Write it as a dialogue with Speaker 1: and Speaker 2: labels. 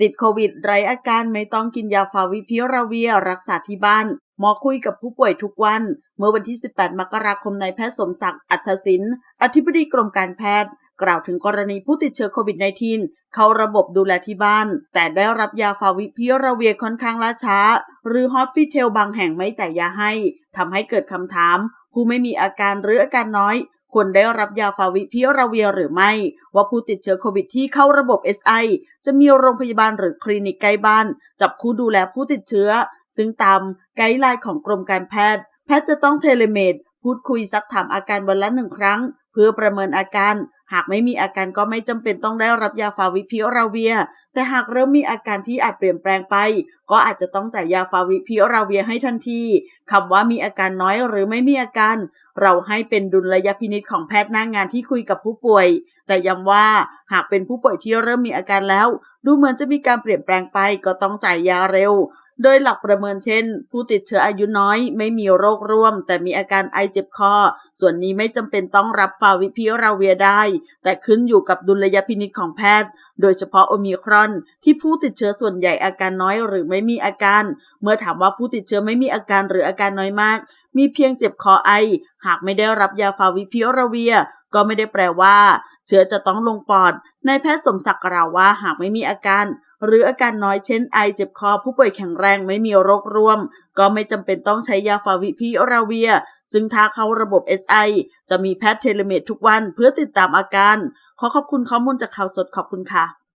Speaker 1: ติดโควิดไรอาการไม่ต้องกินยาฟาวิพิราเวียรักษาที่บ้าน หมอคุยกับผู้ป่วยทุกวัน เมื่อวันที่ 18 มกราคมนายแพทย์สมศักดิ์อัธศินอธิบดีกรมการแพทย์ กล่าวถึงกรณีผู้ติดเชื้อโควิด -19 เข้าระบบดูแลที่บ้าน แต่ได้รับยาฟาวิพิราเวียค่อนข้างล่าช้า หรือฮอสพิเทลบางแห่งไม่จ่ายยาให้ทำให้เกิดคำถาม ผู้ไม่มีอาการหรืออาการน้อยควรได้รับยาฟาวิพิราเวียหรือไม่ ว่าผู้ติดเชื้อโควิดที่เข้าระบบ SI จะมีโรงพยาบาลหรือคลินิกใกล้บ้าน จับคู่ดูแลผู้ติดเชื้อ ซึ่งตามไกด์ไลน์ของกรมการแพทย์ แพทย์จะต้องเทเลเมดพูดคุยซักถามอาการวันละหนึ่งครั้ง เพื่อประเมินอาการ หากไม่มีอาการก็ไม่จำเป็นต้องได้รับยาฟาวิพิราเวีย แต่หากเริ่มมีอาการที่อาจเปลี่ยนแปลงไป ก็อาจจะต้องจ่ายยาฟาวิพิราเวียให้ทันทีคำว่ามีอาการน้อยหรือไม่มีอาการ เราให้เป็นดุลยพินิจของแพทย์หน้างงานที่คุยกับผู้ป่วย แต่ย้ำว่าหากเป็นผู้ป่วยที่เริ่มมีอาการแล้ว ดูเหมือนจะมีการเปลี่ยนแปลงไปก็ต้องจ่ายยาเร็ว โดยหลักประเมินเช่น ผู้ติดเชื้ออายุน้อย ไม่มีโรคร่วม แต่มีอาการไอเจ็บคอ ส่วนนี้ไม่จำเป็นต้องรับฟาวิพิราเวียได้ แต่ขึ้นอยู่กับดุลยพินิจของแพทย์ โดยเฉพาะโอมิครอน ที่ผู้ติดเชื้อส่วนใหญ่อาการน้อยหรือไม่มีอาการ เมื่อถามว่าผู้ติดเชื้อไม่มีอาการหรืออาการน้อยมาก มีเพียงเจ็บคอไอ หากไม่ได้รับยาฟาวิพิราเวีย ก็ไม่ได้แปลว่า เชื้อจะต้องลงปอดนายแพทย์สมศักดิ์กล่าวว่าหากไม่มีอาการ หรืออาการน้อยเช่นไอเจ็บคอผู้ป่วยแข็งแรงไม่มีโรคร่วม ก็ไม่จำเป็นต้องใช้ยาฟาวิพิราเวีย ซึ่งถ้าเข้าระบบ SI จะมีแพทย์เทเลเมดทุกวันเพื่อติดตามอาการ ขอขอบคุณข้อมูลจากข่าวสดขอบคุณค่ะ